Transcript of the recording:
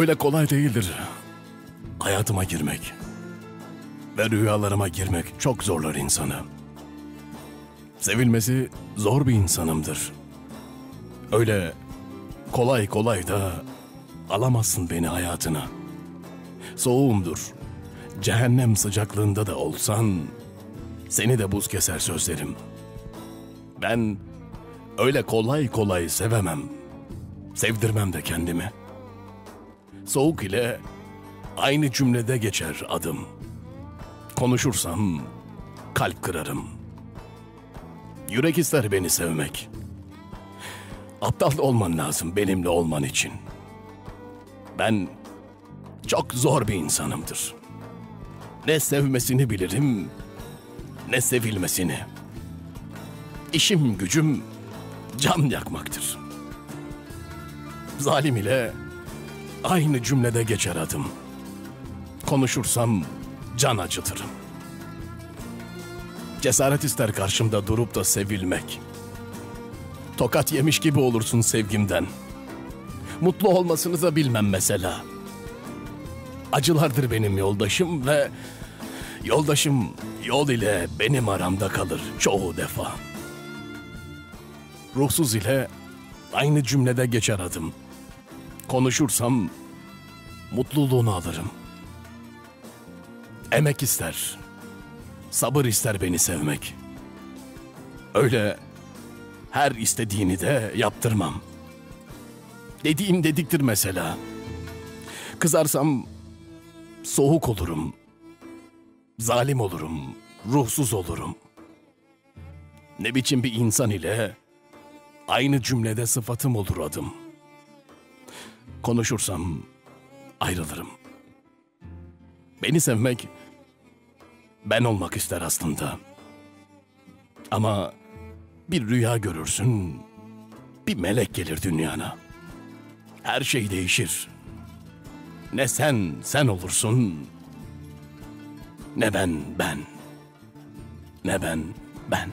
Öyle kolay değildir. Hayatıma girmek ve rüyalarıma girmek çok zorlar insanı. Sevilmesi zor bir insanımdır. Öyle kolay kolay da alamazsın beni hayatına. Soğuğumdur. Cehennem sıcaklığında da olsan seni de buz keser sözlerim. Ben öyle kolay kolay sevemem. Sevdirmem de kendimi. Soğuk ile aynı cümlede geçer adım. Konuşursam kalp kırarım. Yürek ister beni sevmek. Aptal olman lazım benimle olman için. Ben çok zor bir insanımdır. Ne sevmesini bilirim, ne sevilmesini. İşim gücüm can yakmaktır. Zalim ile aynı cümlede geçer adım. Konuşursam can acıtırım. Cesaret ister karşımda durup da sevilmek. Tokat yemiş gibi olursun sevgimden. Mutlu olmasını da bilmem mesela. Acılardır benim yoldaşım ve yoldaşım yol ile benim aramda kalır çoğu defa. Ruhsuz ile aynı cümlede geçer adım. Konuşursam mutluluğunu alırım. Emek ister, sabır ister beni sevmek. Öyle her istediğini de yaptırmam. Dediğim dediktir mesela. Kızarsam soğuk olurum. Zalim olurum, ruhsuz olurum. Ne biçim bir insan ile aynı cümlede sıfatım olur adım. Konuşursam ayrılırım. Beni sevmek ben olmak ister aslında. Ama bir rüya görürsün, bir melek gelir dünyana. Her şey değişir. Ne sen sen olursun, ne ben ben, ne ben ben.